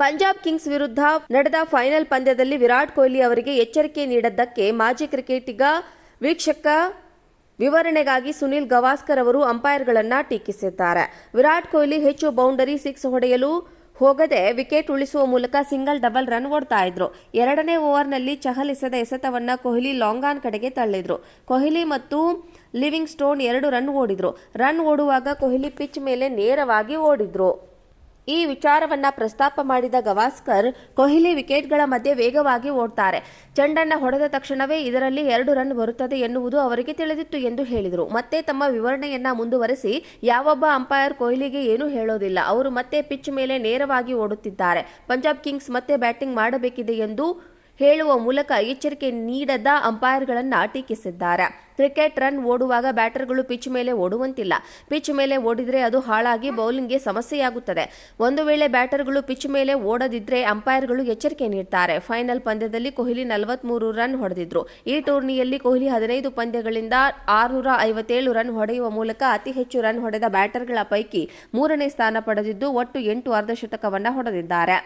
Punjab Kings ವಿರುದ್ಧ ನಡೆದ final ಪಂದ್ಯದಲ್ಲಿ ವಿರಾಟ್ ಕೊಹ್ಲಿ ಅವರಿಗೆ ಎಚ್ಚರಿಕೆ ನೀಡದ್ದಕ್ಕೆ ಮಾಜಿ ಕ್ರಿಕೆಟಿಗ ವೀಕ್ಷಕ ವಿವರಣೆಗಾಗಿ ಸುನಿಲ್ ಗವಾಸ್ಕರ್ ಅವರು ಅಂಪೈರ್ಗಳನ್ನು ಟೀಕಿಸಿದ್ದಾರೆ. ವಿರಾಟ್ ಕೊಹ್ಲಿ ಹೆಚ್ಚು ಬೌಂಡರಿ ಸಿಕ್ಸ್ ಹೊಡೆಯಲು ಹೋಗದೆ ವಿಕೆಟ್ ಉಳಿಸುವ ಮೂಲಕ ಸಿಂಗಲ್ ಡಬಲ್ ರನ್ ಓಡ್ತಾ ಇದ್ರು. ಎರಡನೇ ಓವರ್ನಲ್ಲಿ ಚಹಲಿಸದ ಎಸೆತವನ್ನ ಕೊಹ್ಲಿ ಲಾಂಗಾನ್ ಕಡೆಗೆ ತಳ್ಳಿದ್ರು. ಕೊಹ್ಲಿ ಮತ್ತು ಲಿವಿಂಗ್ ಸ್ಟೋನ್ ಎರಡು ರನ್ ಓಡಿದ್ರು. ರನ್ ಓಡುವಾಗ ಕೊಹ್ಲಿ ಪಿಚ್ ಮೇಲೆ ನೇರವಾಗಿ ಓಡಿದ್ರು. ಈ ವಿಚಾರವನ್ನ ಪ್ರಸ್ತಾಪ ಮಾಡಿದ ಗವಾಸ್ಕರ್, ಕೊಹ್ಲಿ ವಿಕೆಟ್ಗಳ ಮಧ್ಯೆ ವೇಗವಾಗಿ ಓಡ್ತಾರೆ. ಚೆಂಡನ್ನ ಹೊಡೆದ ತಕ್ಷಣವೇ ಇದರಲ್ಲಿ ಎರಡು ರನ್ ಬರುತ್ತದೆ ಎನ್ನುವುದು ಅವರಿಗೆ ತಿಳಿದಿತ್ತು ಎಂದು ಹೇಳಿದರು. ಮತ್ತೆ ತಮ್ಮ ವಿವರಣೆಯನ್ನ ಮುಂದುವರೆಸಿ, ಯಾವೊಬ್ಬ ಅಂಪೈರ್ ಕೊಹ್ಲಿಗೆ ಏನೂ ಹೇಳೋದಿಲ್ಲ. ಅವರು ಮತ್ತೆ ಪಿಚ್ ಮೇಲೆ ನೇರವಾಗಿ ಓಡುತ್ತಿದ್ದಾರೆ. ಪಂಜಾಬ್ ಕಿಂಗ್ಸ್ ಮತ್ತೆ ಬ್ಯಾಟಿಂಗ್ ಮಾಡಬೇಕಿದೆ ಎಂದು ಹೇಳುವ ಮೂಲಕ ಎಚ್ಚರಿಕೆ ನೀಡದ ಅಂಪೈರ್ಗಳನ್ನು ಟೀಕಿಸಿದ್ದಾರೆ. ಕ್ರಿಕೆಟ್ ರನ್ ಓಡುವಾಗ ಬ್ಯಾಟರ್ಗಳು ಪಿಚ್ ಮೇಲೆ ಓಡುವಂತಿಲ್ಲ. ಪಿಚ್ ಮೇಲೆ ಓಡಿದರೆ ಅದು ಹಾಳಾಗಿ ಬೌಲಿಂಗ್ಗೆ ಸಮಸ್ಯೆಯಾಗುತ್ತದೆ. ಒಂದು ವೇಳೆ ಬ್ಯಾಟರ್ಗಳು ಪಿಚ್ ಮೇಲೆ ಓಡದಿದ್ರೆ ಅಂಪೈರ್ಗಳು ಎಚ್ಚರಿಕೆ ನೀಡ್ತಾರೆ. ಫೈನಲ್ ಪಂದ್ಯದಲ್ಲಿ ಕೊಹ್ಲಿ ನಲವತ್ಮೂರು ರನ್ ಹೊಡೆದಿದ್ರು. ಈ ಟೂರ್ನಿಯಲ್ಲಿ ಕೊಹ್ಲಿ ಹದಿನೈದು ಪಂದ್ಯಗಳಿಂದ ಆರುನೂರ ಐವತ್ತೇಳು ರನ್ ಹೊಡೆಯುವ ಮೂಲಕ ಅತಿ ಹೆಚ್ಚು ರನ್ ಹೊಡೆದ ಬ್ಯಾಟರ್ಗಳ ಪೈಕಿ ಮೂರನೇ ಸ್ಥಾನ ಪಡೆದಿದ್ದು ಒಟ್ಟು ಎಂಟು ಅರ್ಧಶತಕವನ್ನು ಹೊಡೆದಿದ್ದಾರೆ.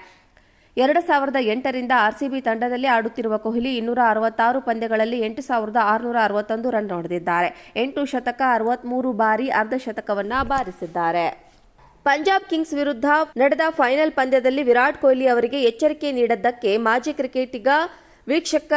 ಎರಡು ಸಾವಿರದ ಎಂಟರಿಂದ ಆರ್ಸಿಬಿ ತಂಡದಲ್ಲಿ ಆಡುತ್ತಿರುವ ಕೊಹ್ಲಿ ಇನ್ನೂರ ಅರವತ್ತಾರು ಪಂದ್ಯಗಳಲ್ಲಿ ಎಂಟು ಸಾವಿರದ ಆರುನೂರ ಅರವತ್ತೊಂದು ರನ್ ಹೊಡೆದಿದ್ದಾರೆ. ಎಂಟು ಶತಕ ಅರವತ್ಮೂರು ಬಾರಿ ಅರ್ಧ ಶತಕವನ್ನು ಬಾರಿಸಿದ್ದಾರೆ. ಪಂಜಾಬ್ ಕಿಂಗ್ಸ್ ವಿರುದ್ಧ ನಡೆದ ಫೈನಲ್ ಪಂದ್ಯದಲ್ಲಿ ವಿರಾಟ್ ಕೊಹ್ಲಿ ಅವರಿಗೆ ಎಚ್ಚರಿಕೆ ನೀಡದ್ದಕ್ಕೆ ಮಾಜಿ ಕ್ರಿಕೆಟಿಗ ವೀಕ್ಷಕ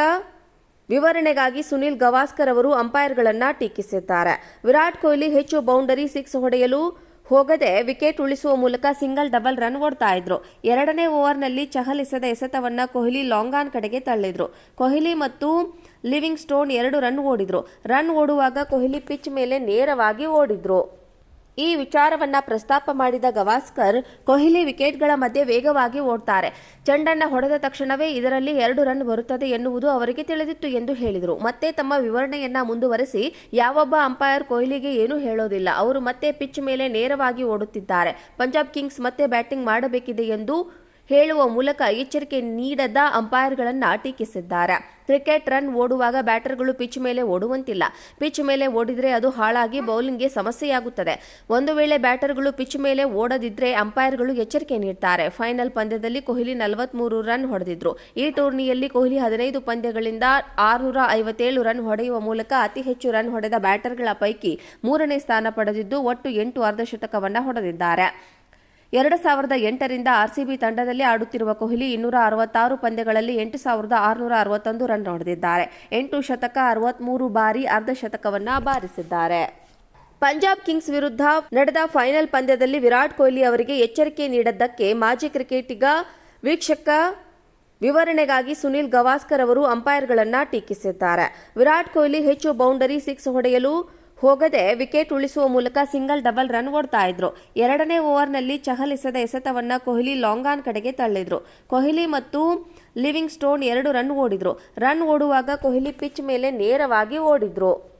ವಿವರಣೆಗಾಗಿ ಸುನಿಲ್ ಗವಾಸ್ಕರ್ ಅವರು ಅಂಪೈರ್ಗಳನ್ನು ಟೀಕಿಸಿದ್ದಾರೆ. ವಿರಾಟ್ ಕೊಹ್ಲಿ ಹೆಚ್ಚು ಬೌಂಡರಿ ಸಿಕ್ಸ್ ಹೊಡೆಯಲು ಹೋಗದೆ ವಿಕೆಟ್ ಉಳಿಸುವ ಮೂಲಕ ಸಿಂಗಲ್ ಡಬಲ್ ರನ್ ಓಡ್ತಾ ಇದ್ರು. ಎರಡನೇ ಓವರ್ನಲ್ಲಿ ಚಹಲಿಸದ ಎಸೆತವನ್ನ ಕೊಹ್ಲಿ ಲಾಂಗ್ ಆನ್ ಕಡೆಗೆ ತಳ್ಳಿದ್ರು. ಕೊಹ್ಲಿ ಮತ್ತು ಲಿವಿಂಗ್ ಸ್ಟೋನ್ ಎರಡು ರನ್ ಓಡಿದ್ರು. ರನ್ ಓಡುವಾಗ ಕೊಹ್ಲಿ ಪಿಚ್ ಮೇಲೆ ನೇರವಾಗಿ ಓಡಿದ್ರು. ಈ ವಿಚಾರವನ್ನ ಪ್ರಸ್ತಾಪ ಮಾಡಿದ ಗವಾಸ್ಕರ್ ಕೊಹ್ಲಿ ವಿಕೆಟ್ಗಳ ಮಧ್ಯೆ ವೇಗವಾಗಿ ಓಡ್ತಾರೆ. ಚೆಂಡನ್ನ ಹೊಡೆದ ತಕ್ಷಣವೇ ಇದರಲ್ಲಿ ಎರಡು ರನ್ ಬರುತ್ತದೆ ಎನ್ನುವುದು ಅವರಿಗೆ ತಿಳಿದಿತ್ತು ಎಂದು ಹೇಳಿದರು. ಮತ್ತೆ ತಮ್ಮ ವಿವರಣೆಯನ್ನ ಮುಂದುವರೆಸಿ ಯಾವೊಬ್ಬ ಅಂಪೈರ್ ಕೊಹ್ಲಿಗೆ ಏನೂ ಹೇಳೋದಿಲ್ಲ. ಅವರು ಮತ್ತೆ ಪಿಚ್ ಮೇಲೆ ನೇರವಾಗಿ ಓಡುತ್ತಿದ್ದಾರೆ. ಪಂಜಾಬ್ ಕಿಂಗ್ಸ್ ಮತ್ತೆ ಬ್ಯಾಟಿಂಗ್ ಮಾಡಬೇಕಿದೆ ಎಂದು ಹೇಳುವ ಮೂಲಕ ಎಚ್ಚರಿಕೆ ನೀಡದ ಅಂಪೈರ್ಗಳನ್ನು ಟೀಕಿಸಿದ್ದಾರೆ. ಕ್ರಿಕೆಟ್ ರನ್ ಓಡುವಾಗ ಬ್ಯಾಟರ್ಗಳು ಪಿಚ್ ಮೇಲೆ ಓಡುವಂತಿಲ್ಲ. ಪಿಚ್ ಮೇಲೆ ಓಡಿದರೆ ಅದು ಹಾಳಾಗಿ ಬೌಲಿಂಗ್ಗೆ ಸಮಸ್ಯೆಯಾಗುತ್ತದೆ. ಒಂದು ವೇಳೆ ಬ್ಯಾಟರ್ಗಳು ಪಿಚ್ ಮೇಲೆ ಓಡದಿದ್ರೆ ಅಂಪೈರ್ಗಳು ಎಚ್ಚರಿಕೆ ನೀಡ್ತಾರೆ. ಫೈನಲ್ ಪಂದ್ಯದಲ್ಲಿ ಕೊಹ್ಲಿ ನಲವತ್ಮೂರು ರನ್ ಹೊಡೆದಿದ್ರು. ಈ ಟೂರ್ನಿಯಲ್ಲಿ ಕೊಹ್ಲಿ ಹದಿನೈದು ಪಂದ್ಯಗಳಿಂದ ಆರುನೂರ ಐವತ್ತೇಳು ರನ್ ಹೊಡೆಯುವ ಮೂಲಕ ಅತಿ ಹೆಚ್ಚು ರನ್ ಹೊಡೆದ ಬ್ಯಾಟರ್ಗಳ ಪೈಕಿ ಮೂರನೇ ಸ್ಥಾನ ಪಡೆದಿದ್ದು ಒಟ್ಟು ಎಂಟು ಅರ್ಧಶತಕವನ್ನು ಹೊಡೆದಿದ್ದಾರೆ. ಎರಡು ಸಾವಿರದ ಎಂಟರಿಂದ ಆರ್ಸಿಬಿ ತಂಡದಲ್ಲಿ ಆಡುತ್ತಿರುವ ಕೊಹ್ಲಿ ಇನ್ನೂರ ಅರವತ್ತಾರು ಪಂದ್ಯಗಳಲ್ಲಿ ಎಂಟು ಸಾವಿರದ ಆರುನೂರ ಅರವತ್ತೊಂದು ರನ್ ಹೊಡೆದಿದ್ದಾರೆ. ಎಂಟು ಶತಕ ಅರವತ್ಮೂರು ಬಾರಿ ಅರ್ಧಶತಕವನ್ನ ಬಾರಿಸಿದ್ದಾರೆ. ಪಂಜಾಬ್ ಕಿಂಗ್ಸ್ ವಿರುದ್ಧ ನಡೆದ ಫೈನಲ್ ಪಂದ್ಯದಲ್ಲಿ ವಿರಾಟ್ ಕೊಹ್ಲಿ ಅವರಿಗೆ ಎಚ್ಚರಿಕೆ ನೀಡದ್ದಕ್ಕೆ ಮಾಜಿ ಕ್ರಿಕೆಟಿಗ ವೀಕ್ಷಕ ವಿವರಣೆಗಾಗಿ ಸುನಿಲ್ ಗವಾಸ್ಕರ್ ಅವರು ಅಂಪೈರ್ಗಳನ್ನು ಟೀಕಿಸಿದ್ದಾರೆ. ವಿರಾಟ್ ಕೊಹ್ಲಿ ಹೆಚ್ಚು ಬೌಂಡರಿ ಸಿಕ್ಸ್ ಹೊಡೆಯಲು ಹೋಗದೆ ವಿಕೆಟ್ ಉಳಿಸುವ ಮೂಲಕ ಸಿಂಗಲ್ ಡಬಲ್ ರನ್ ಓಡ್ತಾ ಇದ್ರು. ಎರಡನೇ ಓವರ್ನಲ್ಲಿ ಚಹಲಿಸದ ಎಸೆತವನ್ನ ಕೊಹ್ಲಿ ಲಾಂಗ್ ಆನ್ ಕಡೆಗೆ ತಳ್ಳಿದ್ರು. ಕೊಹ್ಲಿ ಮತ್ತು ಲಿವಿಂಗ್ ಸ್ಟೋನ್ ಎರಡು ರನ್ ಓಡಿದ್ರು. ರನ್ ಓಡುವಾಗ ಕೊಹ್ಲಿ ಪಿಚ್ ಮೇಲೆ ನೇರವಾಗಿ ಓಡಿದ್ರು.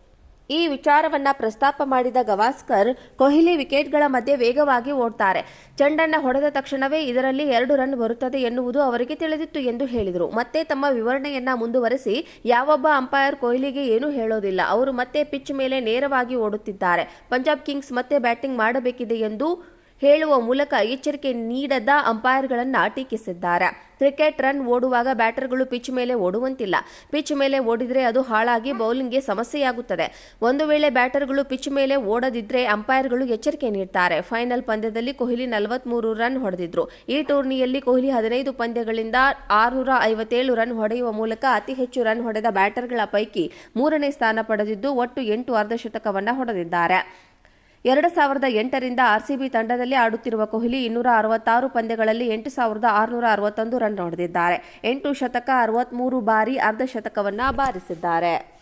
ಈ ವಿಚಾರವನ್ನ ಪ್ರಸ್ತಾಪ ಮಾಡಿದ ಗವಾಸ್ಕರ್ ಕೊಹ್ಲಿ ವಿಕೆಟ್ಗಳ ಮಧ್ಯೆ ವೇಗವಾಗಿ ಓಡ್ತಾರೆ. ಚೆಂಡನ್ನ ಹೊಡೆದ ತಕ್ಷಣವೇ ಇದರಲ್ಲಿ ಎರಡು ರನ್ ಬರುತ್ತದೆ ಎನ್ನುವುದು ಅವರಿಗೆ ತಿಳಿದಿತ್ತು ಎಂದು ಹೇಳಿದರು. ಮತ್ತೆ ತಮ್ಮ ವಿವರಣೆಯನ್ನ ಮುಂದುವರೆಸಿ ಯಾವೊಬ್ಬ ಅಂಪೈರ್ ಕೊಹ್ಲಿಗೆ ಏನೂ ಹೇಳೋದಿಲ್ಲ. ಅವರು ಮತ್ತೆ ಪಿಚ್ ಮೇಲೆ ನೇರವಾಗಿ ಓಡುತ್ತಿದ್ದಾರೆ. ಪಂಜಾಬ್ ಕಿಂಗ್ಸ್ ಮತ್ತೆ ಬ್ಯಾಟಿಂಗ್ ಮಾಡಬೇಕಿದೆ ಎಂದು ಹೇಳುವ ಮೂಲಕ ಎಚ್ಚರಿಕೆ ನೀಡದ ಅಂಪೈರ್ಗಳನ್ನು ಟೀಕಿಸಿದ್ದಾರೆ. ಕ್ರಿಕೆಟ್ ರನ್ ಓಡುವಾಗ ಬ್ಯಾಟರ್ಗಳು ಪಿಚ್ ಮೇಲೆ ಓಡುವಂತಿಲ್ಲ. ಪಿಚ್ ಮೇಲೆ ಓಡಿದರೆ ಅದು ಹಾಳಾಗಿ ಬೌಲಿಂಗ್ಗೆ ಸಮಸ್ಯೆಯಾಗುತ್ತದೆ. ಒಂದು ವೇಳೆ ಬ್ಯಾಟರ್ಗಳು ಪಿಚ್ ಮೇಲೆ ಓಡದಿದ್ರೆ ಅಂಪೈರ್ಗಳು ಎಚ್ಚರಿಕೆ ನೀಡ್ತಾರೆ. ಫೈನಲ್ ಪಂದ್ಯದಲ್ಲಿ ಕೊಹ್ಲಿ ನಲವತ್ಮೂರು ರನ್ ಹೊಡೆದಿದ್ರು. ಈ ಟೂರ್ನಿಯಲ್ಲಿ ಕೊಹ್ಲಿ ಹದಿನೈದು ಪಂದ್ಯಗಳಿಂದ ಆರುನೂರ ಐವತ್ತೇಳು ರನ್ ಹೊಡೆಯುವ ಮೂಲಕ ಅತಿ ಹೆಚ್ಚು ರನ್ ಹೊಡೆದ ಬ್ಯಾಟರ್ಗಳ ಪೈಕಿ ಮೂರನೇ ಸ್ಥಾನ ಪಡೆದಿದ್ದು ಒಟ್ಟು ಎಂಟು ಅರ್ಧಶತಕವನ್ನು ಹೊಡೆದಿದ್ದಾರೆ. ಎರಡು ಸಾವಿರದ ಎಂಟರಿಂದ ಆರ್ಸಿಬಿ ತಂಡದಲ್ಲಿ ಆಡುತ್ತಿರುವ ಕೊಹ್ಲಿ ಇನ್ನೂರ ಅರವತ್ತಾರು ಪಂದ್ಯಗಳಲ್ಲಿ ಎಂಟು ಸಾವಿರದ ಆರುನೂರ ಅರವತ್ತೊಂದು ರನ್ ಹೊಡೆದಿದ್ದಾರೆ. ಎಂಟು ಶತಕ ಅರವತ್ಮೂರು ಬಾರಿ ಅರ್ಧಶತಕವನ್ನು ಬಾರಿಸಿದ್ದಾರೆ.